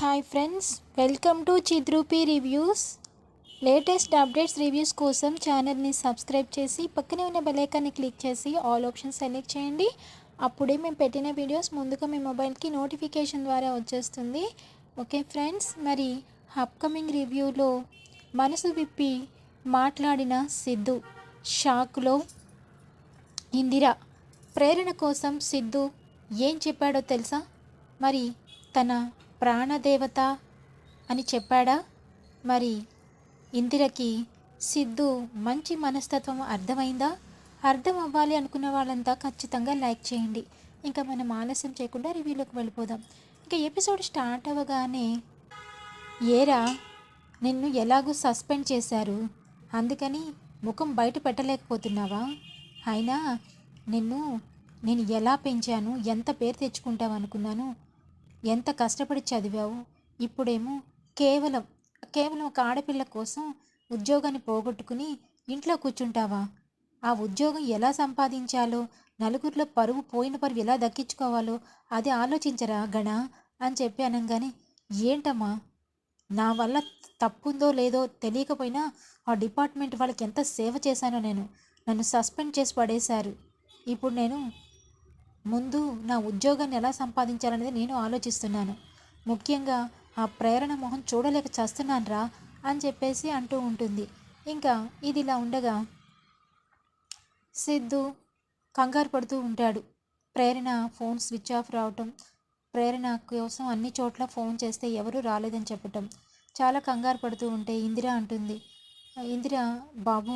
Hi friends welcome to Chidrupi reviews latest updates reviews కోసం ఛానల్ని subscribe చేసి పక్కనే ఉన్న బెలైకాన్ని క్లిక్ చేసి ఆల్ ఆప్షన్ సెలెక్ట్ చేయండి. అప్పుడే మేము పెట్టిన వీడియోస్ ముందుగా మీ మొబైల్కి నోటిఫికేషన్ ద్వారా వచ్చేస్తుంది. ఓకే ఫ్రెండ్స్ మరి అప్కమింగ్ రివ్యూలో మనసు విప్పి మాట్లాడిన సిద్ధు షాక్లో ఇందిర ప్రేరణ కోసం సిద్ధు ఏం చెప్పాడో తెలుసా? మరి తన ప్రాణదేవత అని చెప్పాడా? మరి ఇందిరకి సిద్ధు మంచి మనస్తత్వం అర్థమైందా? అర్థం అవ్వాలి అనుకున్న వాళ్ళంతా ఖచ్చితంగా లైక్ చేయండి. ఇంకా మనం ఆలస్యం చేయకుండా రివ్యూలోకి వెళ్ళిపోదాం. ఇంకా ఎపిసోడ్ స్టార్ట్ అవ్వగానే ఏరా నిన్ను ఎలాగూ సస్పెండ్ చేశారు. అందుకని ముఖం బయట పెట్టలేకపోతున్నావా? అయినా నిన్ను నేను ఎలా పెంచాను? ఎంత పేరు తెచ్చుకుంటావు అనుకున్నాను ఎంత కష్టపడి చదివావు? ఇప్పుడేమో కేవలం కేవలం ఒక ఆడపిల్ల కోసం ఉద్యోగాన్ని పోగొట్టుకుని ఇంట్లో కూర్చుంటావా? ఆ ఉద్యోగం ఎలా సంపాదించాలో నలుగురిలో పరువు పోయిన పరువు ఎలా దక్కించుకోవాలో అది ఆలోచించరా గణ? అని చెప్పి అనగానే ఏంటమ్మా నా వల్ల తప్పుందో లేదో తెలియకపోయినా ఆ డిపార్ట్మెంట్ వాళ్ళకి ఎంత సేవ చేశానో నేను. నన్ను సస్పెండ్ చేసి పడేశారు. ఇప్పుడు నేను ముందు నా ఉద్యోగాన్ని ఎలా సంపాదించాలనేది నేను ఆలోచిస్తున్నాను. ముఖ్యంగా ఆ ప్రేరణ మొహం చూడలేక చేస్తున్నాను రా అని చెప్పేసి అంటూ ఉంటుంది. ఇంకా ఇది ఇలా ఉండగా సిద్ధు కంగారు పడుతూ ఉంటాడు. ప్రేరణ ఫోన్ స్విచ్ ఆఫ్ రావటం ప్రేరణ కోసం అన్ని చోట్ల ఫోన్ చేస్తే ఎవరూ రాలేదని చెప్పటం చాలా కంగారు పడుతూ ఉంటే ఇందిర అంటుంది. ఇందిర బాబు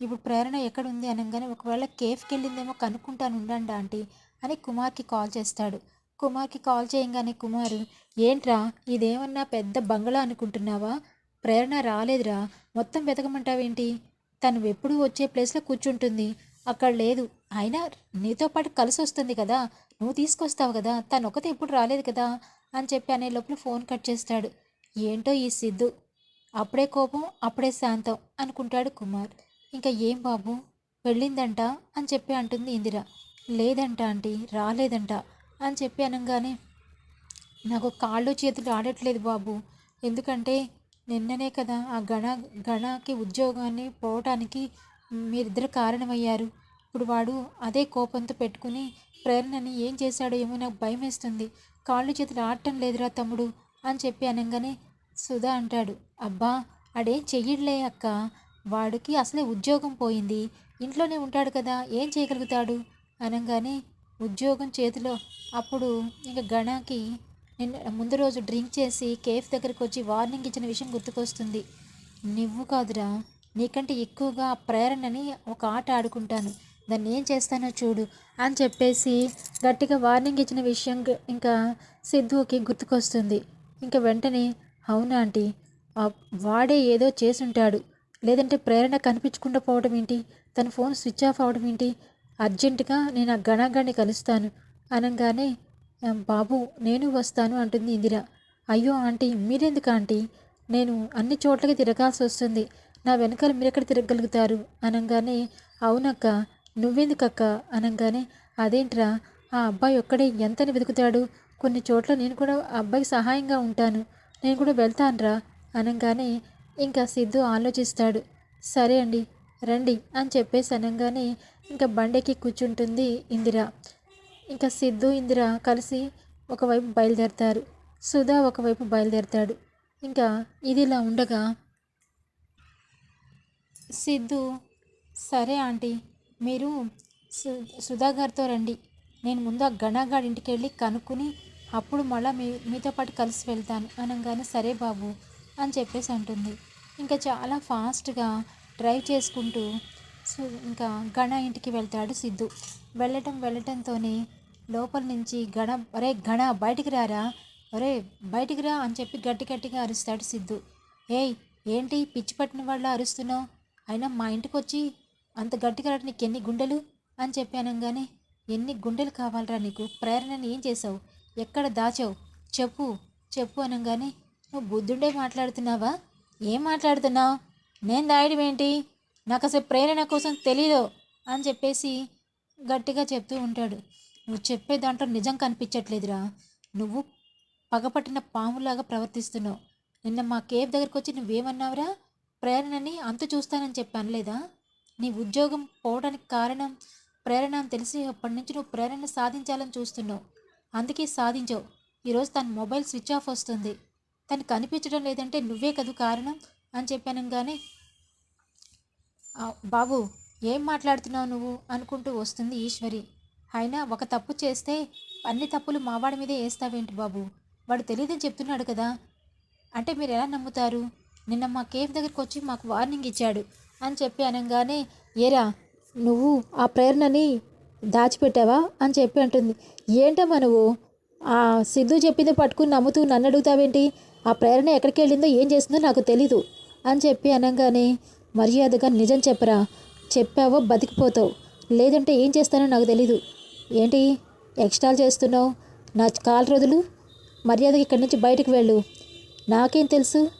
ఇప్పుడు ప్రేరణ ఎక్కడుంది? అనగానే ఒకవేళ కేఫ్కి వెళ్ళిందేమో కనుక్కుంటాను ఉండండి ఆంటీ. అని కుమార్కి కాల్ చేస్తాడు. కుమార్కి కాల్ చేయంగానే కుమారు ఏంట్రా ఇదేమన్నా పెద్ద బంగళా అనుకుంటున్నావా? ప్రేరణ రాలేదురా. మొత్తం వెతకమంటావేంటి? తను ఎప్పుడు వచ్చే ప్లేస్లో కూర్చుంటుంది. అక్కడ లేదు. అయినా నీతో పాటు కలిసి వస్తుంది కదా. నువ్వు తీసుకొస్తావు కదా. తను ఒకతే ఎప్పుడు రాలేదు కదా అని చెప్పి అనే లోపల ఫోన్ కట్ చేస్తాడు. ఏంటో ఈ సిద్ధు? అప్పుడే కోపం అప్పుడే శాంతం అనుకుంటాడు కుమార్. ఇంకా ఏం బాబు? వెళ్ళిందంట అని చెప్పి అంటుంది ఇందిర. లేదంట ఆంటీ రాలేదంట అని చెప్పి అనగానే నాకు కాళ్ళు చేతులు ఆడట్లేదు బాబు. ఎందుకంటే నిన్ననే కదా ఆ గణ గణకి ఉద్యోగాన్ని పోవటానికి మీరిద్దరు కారణమయ్యారు. ఇప్పుడు వాడు అదే కోపంతో పెట్టుకుని ప్రేరణని ఏం చేశాడో ఏమో నాకు భయం వేస్తుంది కాళ్ళు చేతులు ఆడటం లేదురా తమ్ముడు అని చెప్పి అనగానే సుధా అంటాడు అబ్బా అడేం చెయ్యట్లే అక్క. వాడికి అసలే ఉద్యోగం పోయింది. ఇంట్లోనే ఉంటాడు కదా ఏం చేయగలుగుతాడు? అనగానే ఉద్యోగం చేతిలో అప్పుడు ఇంకా గణకి నిన్న ముందు రోజు డ్రింక్ చేసి కేఫ్ దగ్గరికి వచ్చి వార్నింగ్ ఇచ్చిన విషయం గుర్తుకొస్తుంది. నువ్వు కాదురా నీకంటే ఎక్కువగా ప్రేరణని ఒక ఆట ఆడుకుంటాను. దాన్ని ఏం చేస్తానో చూడు అని చెప్పేసి గట్టిగా వార్నింగ్ ఇచ్చిన విషయం ఇంకా సిద్ధుకి గుర్తుకొస్తుంది. ఇంకా వెంటనే అవునా ఆంటీ వాడే ఏదో చేసుంటాడు. లేదంటే ప్రేరణ కనిపించకుండా పోవడం ఏంటి? తన ఫోన్ స్విచ్ ఆఫ్ అవడం ఏంటి? అర్జెంటుగా నేను ఆ గణాగాన్ని కలుస్తాను. అనగానే బాబు నేను వస్తాను అంటుంది ఇందిర. అయ్యో ఆంటీ మీరెందుకు ఆంటీ? నేను అన్ని చోట్లకి తిరగాల్సి వస్తుంది. నా వెనకాల మీరెక్కడ తిరగలుగుతారు అనగానే అవునక్క నువ్వెందుకక్క? అనగానే అదేంట్రా ఆ అబ్బాయి ఒక్కడే ఎంతని వెతుకుతాడు? కొన్ని చోట్ల నేను కూడా అబ్బాయికి సహాయంగా ఉంటాను. నేను కూడా వెళ్తానురా. అనగానే ఇంకా సిద్ధు ఆలోచిస్తాడు. సరే అండి రండి అని చెప్పేసి అనగానే ఇంకా బండెక్కి కూర్చుంటుంది ఇందిర. ఇంకా సిద్ధు ఇందిర కలిసి ఒకవైపు బయలుదేరతారు. సుధా ఒకవైపు బయలుదేరతాడు. ఇంకా ఇది ఇలా ఉండగా సిద్ధు సరే ఆంటీ మీరు సు సుధా గారితో రండి. నేను ముందు ఆ గణాగాడి ఇంటికి వెళ్ళి కనుక్కుని అప్పుడు మళ్ళీ మీ మీతో పాటు కలిసి వెళ్తాను. అనగానే సరే బాబు అని చెప్పేసి అంటుంది. ఇంకా చాలా ఫాస్ట్గా డ్రైవ్ చేసుకుంటూ సో ఇంకా గణ ఇంటికి వెళ్తాడు సిద్ధు. వెళ్ళటం వెళ్ళటంతోనే లోపల నుంచి గణ ఒరే గణ బయటికి రారా? ఒరే బయటికి రా అని చెప్పి గట్టి గట్టిగా అరుస్తాడు సిద్ధు. ఏయ్ ఏంటి పిచ్చి పట్టిన వాళ్ళు అరుస్తున్నావు? అయినా మా ఇంటికి వచ్చి అంత గట్టిగా రావడం నీకు ఎన్ని గుండెలు? అని చెప్పి అనగానే ఎన్ని గుండెలు కావాలరా నీకు? ప్రేరణని ఏం చేసావు ఎక్కడ దాచావు? చెప్పు చెప్పు అనగానే నువ్వు బుద్ధుండే మాట్లాడుతున్నావా? ఏం మాట్లాడుతున్నావు? నేను దాయడం ఏంటి? నాకు అసలు ప్రేరణ కోసం తెలీదు అని చెప్పేసి గట్టిగా చెప్తూ ఉంటాడు. నువ్వు చెప్పే దాంట్లో నిజం కనిపించట్లేదురా. నువ్వు పగపట్టిన పాములాగా ప్రవర్తిస్తున్నావు. నిన్న మా కేఫ్ దగ్గరకు వచ్చి నువ్వేమన్నావురా? ప్రేరణని అంత చూస్తానని చెప్పి అనలేదా నీ ఉద్యోగం పోవడానికి కారణం ప్రేరణ అని తెలిసి అప్పటి నుంచి నువ్వు ప్రేరణ సాధించాలని చూస్తున్నావు. అందుకే సాధించావు. ఈరోజు తన మొబైల్ స్విచ్ ఆఫ్ వస్తుంది. తను కనిపించడం లేదంటే నువ్వే కదూ కారణం అని చెప్పానంగానే కానీ బాబు ఏం మాట్లాడుతున్నావు నువ్వు? అనుకుంటూ వస్తుంది ఈశ్వరి. అయినా ఒక తప్పు చేస్తే అన్ని తప్పులు మావాడి మీదే వేస్తావేంటి బాబు? వాడు తెలియదని చెప్తున్నాడు కదా. అంటే మీరు ఎలా నమ్ముతారు? నిన్న మా కేఫ్ దగ్గరికి వచ్చి మాకు వార్నింగ్ ఇచ్చాడు అని చెప్పి అనగానే ఏరా నువ్వు ఆ ప్రేరణని దాచిపెట్టావా అని చెప్పి అంటుంది. ఏంటమ్మా నువ్వు? ఆ సిద్ధు చెప్పింది పట్టుకుని నమ్ముతూ నన్ను అడుగుతావేంటి? ఆ ప్రేరణ ఎక్కడికి వెళ్ళిందో ఏం చేస్తుందో నాకు తెలీదు అని చెప్పి అనగానే మర్యాదగా నిజం చెప్పరా? చెప్పావో బతికిపోతావు. లేదంటే ఏం చేస్తానో నాకు తెలీదు. ఏంటి? ఎక్స్ట్రాలు చేస్తున్నావు? నా కాలు రోజులు మర్యాదగా ఇక్కడి నుంచి బయటకు వెళ్ళు. నాకేం తెలుసు?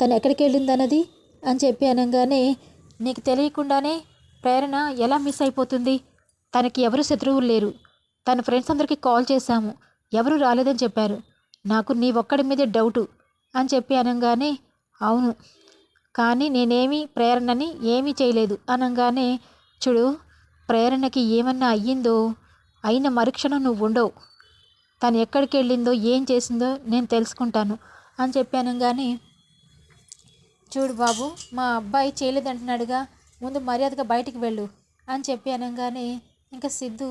తను ఎక్కడికి వెళ్ళింది అన్నది అని చెప్పి అనగానే నీకు తెలియకుండానే ప్రేరణ ఎలా మిస్ అయిపోతుంది? తనకి ఎవరు శత్రువులు లేరు. తన ఫ్రెండ్స్ అందరికీ కాల్ చేశాము. ఎవరు రాలేదని చెప్పారు. నాకు నీ ఒక్కడి మీదే డౌటు అని చెప్పి అనగానే అవును. కానీ నేనేమీ ప్రేరణని ఏమీ చేయలేదు. అనగానే చూడు ప్రేరణకి ఏమన్నా అయ్యిందో అయిన మరుక్షణం నువ్వు ఉండవు. తను ఎక్కడికి వెళ్ళిందో ఏం చేసిందో నేను తెలుసుకుంటాను అని చెప్పి అనగానే చూడు బాబు మా అబ్బాయి చేయలేదంటున్నాడుగా ముందు మర్యాదగా బయటికి వెళ్ళు అని చెప్పి అనగానే ఇంకా సిద్ధు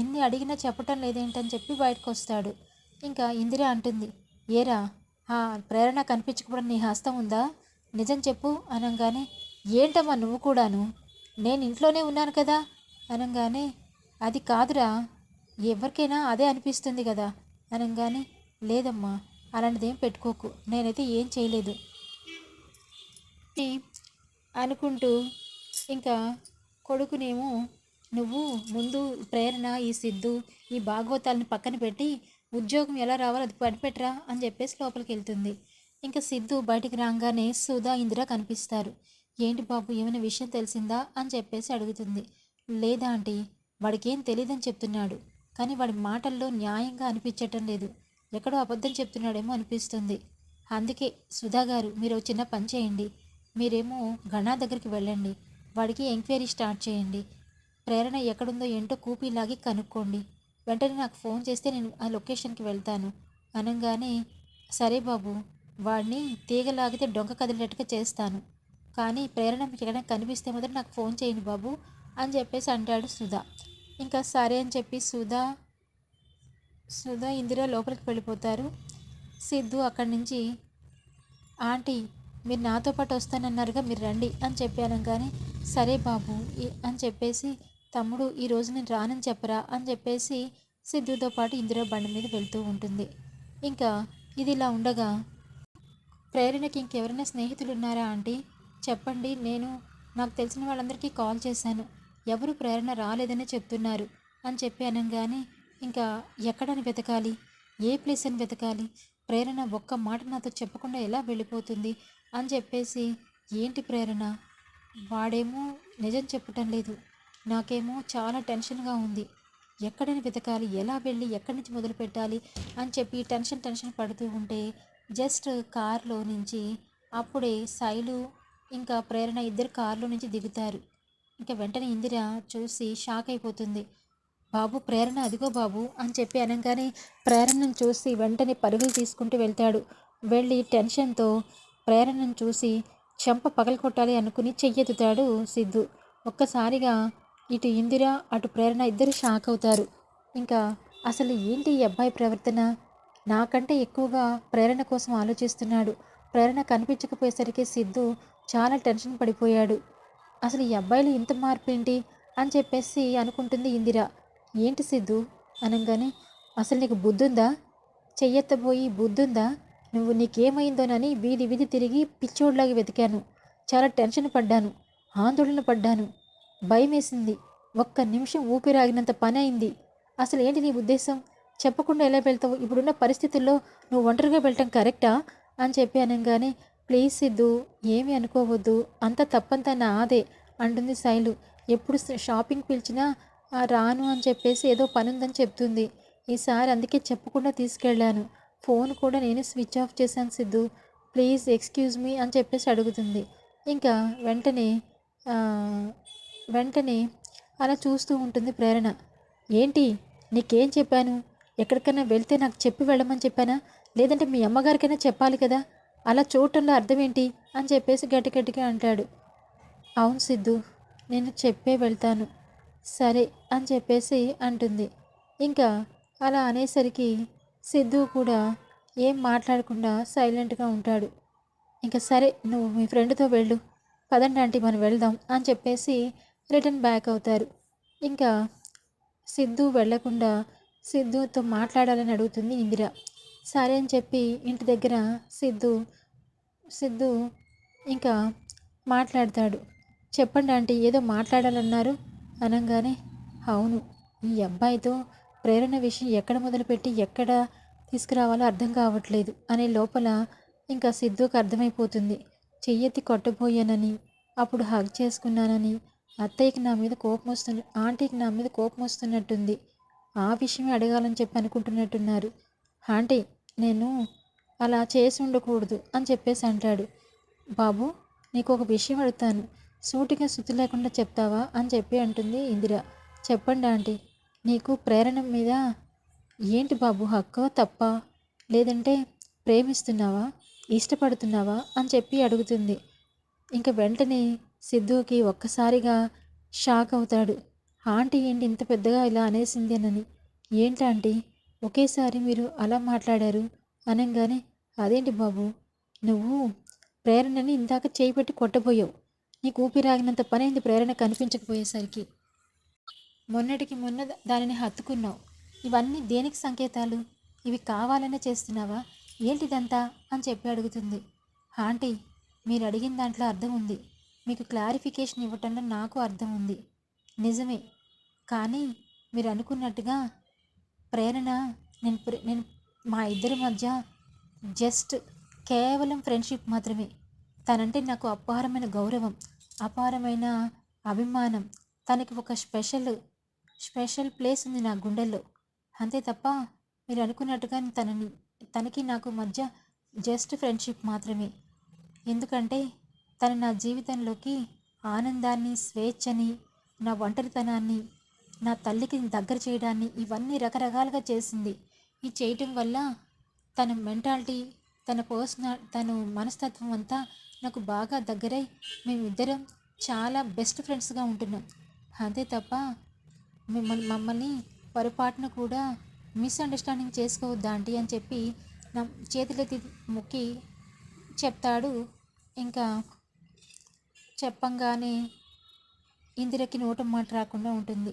ఎన్ని అడిగినా చెప్పటం లేదేంటని చెప్పి బయటకు వస్తాడు. ఇంకా ఇందిరా అంటుంది ఏరా ఆ ప్రేరణ కనిపించకపోవడం నీ హస్తం ఉందా? నిజం చెప్పు అనగానే ఏంటమ్మా నువ్వు కూడాను? నేను ఇంట్లోనే ఉన్నాను కదా? అనగానే అది కాదురా ఎవరికైనా అదే అనిపిస్తుంది కదా? అనగానే లేదమ్మా అలాంటిదేం పెట్టుకోకు నేనైతే ఏం చేయలేదు. అనుకుంటూ ఇంకా కొడుకునేమో నువ్వు ముందు ప్రేరణ ఈ సిద్ధు ఈ భాగవతాలను పక్కన పెట్టి ఉద్యోగం ఎలా రావాలో అది పనిపెట్టరా? అని చెప్పేసి లోపలికి వెళ్తుంది ఇంకా సిద్ధు బయటికి రాగానే సుధా ఇందిర కనిపిస్తారు. ఏంటి బాబు ఏమైనా విషయం తెలిసిందా అని చెప్పేసి అడుగుతుంది. లేదా ఆంటీ వాడికేం తెలియదని చెప్తున్నాడు. కానీ వాడి మాటల్లో న్యాయంగా అనిపించటం లేదు. ఎక్కడో అబద్ధం చెప్తున్నాడేమో అనిపిస్తుంది. అందుకే సుధా గారు మీరు చిన్న పని చేయండి. మీరేమో గణా దగ్గరికి వెళ్ళండి. వాడికి ఎంక్వైరీ స్టార్ట్ చేయండి. ప్రేరణ ఎక్కడుందో ఏంటో కూపీలాగి కనుక్కోండి. వెంటనే నాకు ఫోన్ చేస్తే నేను ఆ లొకేషన్కి వెళ్తాను. అనగానే సరే బాబు వాడిని తీగలాగితే డొంక కదిలేట్టుగా చేస్తాను. కానీ ప్రేరణ మీకు ఎక్కడైనా కనిపిస్తే మాత్రం నాకు ఫోన్ చేయండి బాబు అని చెప్పేసి అంటాడు సుధా. ఇంకా సరే అని చెప్పి సుధా సుధా ఇందిర లోపలికి వెళ్ళిపోతారు. సిద్ధు అక్కడి నుంచి ఆంటీ మీరు నాతో పాటు వస్తానన్నారుగా మీరు రండి అని చెప్పాను కానీ సరే బాబు అని చెప్పేసి తమ్ముడు ఈ రోజు నేను రానని చెప్పరా అని చెప్పేసి సిద్ధుతో పాటు ఇందిరా బండి మీద వెళ్తూ ఉంటుంది. ఇంకా ఇది ఇలా ఉండగా ప్రేరణకి ఇంకెవరైనా స్నేహితులు ఉన్నారా ఆంటీ? చెప్పండి నేను నాకు తెలిసిన వాళ్ళందరికీ కాల్ చేశాను. ఎవరు ప్రేరణ రాలేదని చెప్తున్నారు అని చెప్పి అనగానే ఇంకా ఎక్కడని వెతకాలి? ఏ ప్లేస్ అని వెతకాలి? ప్రేరణ ఒక్క మాట నాతో చెప్పకుండా ఎలా వెళ్ళిపోతుంది? అని చెప్పేసి ఏంటి ప్రేరణ? వాడేమో నిజం చెప్పటం లేదు. నాకేమో చాలా టెన్షన్గా ఉంది. ఎక్కడని వెతకాలి? ఎలా వెళ్ళి ఎక్కడి నుంచి మొదలు పెట్టాలి అని చెప్పి టెన్షన్ టెన్షన్ పడుతూ ఉంటే జస్ట్ కారులో నుంచి అప్పుడే శైలు ఇంకా ప్రేరణ ఇద్దరు కారులో నుంచి దిగుతారు. ఇంకా వెంటనే ఇందిర చూసి షాక్ అయిపోతుంది. బాబు ప్రేరణ అదిగో బాబు అని చెప్పి అనగానే ప్రేరణను చూసి వెంటనే పరుగులు తీసుకుంటూ వెళ్తాడు. వెళ్ళి టెన్షన్తో ప్రేరణను చూసి చెంప పగలకొట్టాలి అనుకుని చెయ్యెత్తుతాడు సిద్ధు. ఒక్కసారిగా ఇటు ఇందిర అటు ప్రేరణ ఇద్దరు షాక్ అవుతారు. ఇంకా అసలు ఏంటి ఈ అబ్బాయి ప్రవర్తన? నాకంటే ఎక్కువగా ప్రేరణ కోసం ఆలోచిస్తున్నాడు. ప్రేరణ కనిపించకపోయేసరికి సిద్ధు చాలా టెన్షన్ పడిపోయాడు. అసలు ఈ అబ్బాయిలు ఇంత మార్పు ఏంటి అని చెప్పేసి అనుకుంటుంది ఇందిర. ఏంటి సిద్ధు? అనగానే అసలు నీకు బుద్ధుందా? చెయ్యెత్తబోయి బుద్ధుందా? నువ్వు నీకేమైందోనని వీధి వీధి తిరిగి పిచ్చోడ్లాగా వెతికాను. చాలా టెన్షన్ పడ్డాను. ఆందోళన పడ్డాను. భయం వేసింది ఒక్క నిమిషం ఊపిరాగినంత పని అయింది. అసలు ఏంటి నీ ఉద్దేశం? చెప్పకుండా ఎలా వెళ్తావు? ఇప్పుడున్న పరిస్థితుల్లో నువ్వు ఒంటరిగా వెళ్ళటం కరెక్టా? అని చెప్పి అనగానే ప్లీజ్ సిద్ధు ఏమీ అనుకోవద్దు. అంత తప్పంతా నాదే అంటుంది శైలు. ఎప్పుడు షాపింగ్ పిలిచినా రాను అని చెప్పేసి ఏదో పని ఉందని చెప్తుంది ఈసారి అందుకే చెప్పకుండా తీసుకెళ్ళాను. ఫోన్ కూడా నేను స్విచ్ ఆఫ్ చేశాను సిద్ధు. ప్లీజ్ ఎక్స్క్యూజ్ మీ అని చెప్పేసి అడుగుతుంది. ఇంకా వెంటనే వెంటనే అలా చూస్తూ ఉంటుంది ప్రేరణ. ఏంటి? నీకేం చెప్పాను? ఎక్కడికైనా వెళ్తే నాకు చెప్పి వెళ్ళమని చెప్పానా? లేదంటే మీ అమ్మగారికైనా చెప్పాలి కదా? అలా చూడటంలో అర్థం ఏంటి అని చెప్పేసి గట్టి గట్టిగా అంటాడు. అవును సిద్ధు నేను చెప్పే వెళ్తాను. సరే అని చెప్పేసి అంటుంది. ఇంకా అలా అనేసరికి సిద్ధు కూడా ఏం మాట్లాడకుండా సైలెంట్గా ఉంటాడు. ఇంకా సరే నువ్వు మీ ఫ్రెండ్తో వెళ్ళు. పదండి ఆంటీ మనం వెళ్దాం అని చెప్పేసి రిటర్న్ బ్యాక్ అవుతారు. ఇంకా సిద్ధు వెళ్ళకుండా సిద్ధుతో మాట్లాడాలని అడుగుతుంది ఇందిర. సరే అని చెప్పి ఇంటి దగ్గర సిద్ధు సిద్ధు ఇంకా మాట్లాడతాడు. చెప్పండి ఆంటీ ఏదో మాట్లాడాలన్నారు? అనగానే అవును ఈ అబ్బాయితో ప్రేరణ విషయం ఎక్కడ మొదలుపెట్టి ఎక్కడ తీసుకురావాలో అర్థం కావట్లేదు అనే లోపల ఇంకా సిద్ధుకు అర్థమైపోతుంది. చెయ్యెత్తి కొట్టబోయానని అప్పుడు హగ్ చేసుకున్నానని అత్తయ్యకి నా మీద కోపం వస్తున్న ఆంటీకి నా మీద కోపం వస్తున్నట్టుంది. ఆ విషయమే అడగాలని చెప్పి అనుకుంటున్నట్టున్నారు. ఆంటీ నేను అలా చేసి ఉండకూడదు అని చెప్పేసి అంటాడు. బాబు నీకు ఒక విషయం అడుగుతాను. సూటిగా శుద్ధి లేకుండా చెప్తావా అని చెప్పి అంటుంది ఇందిర. చెప్పండి ఆంటీ నీకు ప్రేరణ మీద ఏంటి బాబు? హక్కు తప్ప? లేదంటే ప్రేమిస్తున్నావా? ఇష్టపడుతున్నావా? అని చెప్పి అడుగుతుంది. ఇంక వెంటనే సిద్ధుకి ఒక్కసారిగా షాక్ అవుతాడు. ఆంటీ ఏంటి ఇంత పెద్దగా ఇలా అనేసిందేనని ఏంటంటీ? ఒకేసారి మీరు అలా మాట్లాడారు అనగానే అదేంటి బాబు నువ్వు ప్రేరణని ఇందాక చేయి పెట్టి కొట్టబోయావు. నీకు ఊపిరాగినంత పనైంది ప్రేరణ కనిపించకపోయేసరికి. మొన్నటికి మొన్న దానిని హత్తుకున్నావు. ఇవన్నీ దేనికి సంకేతాలు? ఇవి కావాలనే చేస్తున్నావా? ఏంటిదంతా? అని చెప్పి అడుగుతుంది. ఆంటీ మీరు అడిగిన దాంట్లో అర్థం ఉంది. మీకు క్లారిఫికేషన్ ఇవ్వటంలో నాకు అర్థం ఉంది. నిజమే కానీ మీరు అనుకున్నట్టుగా ప్రేరణ నేను ప్రే- నేను మా ఇద్దరి మధ్య జస్ట్ కేవలం ఫ్రెండ్షిప్ మాత్రమే. తనంటే నాకు అపారమైన గౌరవం అపారమైన అభిమానం. తనకి ఒక స్పెషల్ స్పెషల్ ప్లేస్ ఉంది నా గుండెల్లో. అంతే తప్ప మీరు అనుకున్నట్టుగా తనని తనకి నాకు మధ్య జస్ట్ ఫ్రెండ్షిప్ మాత్రమే. ఎందుకంటే తను నా జీవితంలోకి ఆనందాన్ని స్వేచ్ఛని నా ఒంటరితనాన్ని నా తల్లికి దగ్గర చేయడాన్ని ఇవన్నీ రకరకాలుగా చేసింది. ఈ చేయటం వల్ల తన మెంటాలిటీ తన పర్సనల్ తను మనస్తత్వం అంతా నాకు బాగా దగ్గరై మేమిద్దరం చాలా బెస్ట్ ఫ్రెండ్స్గా ఉంటున్నాం. అంతే తప్ప మిమ్మల్ని మమ్మల్ని పొరపాటున కూడా మిస్అండర్స్టాండింగ్ చేసుకోవద్దా ఆంటీ అని చెప్పి నా చేతులెత్తి మొక్కి చెప్తాడు. ఇంకా చెప్పంగానే ఇందిరకి నోట మాట రాకుండా ఉంటుంది.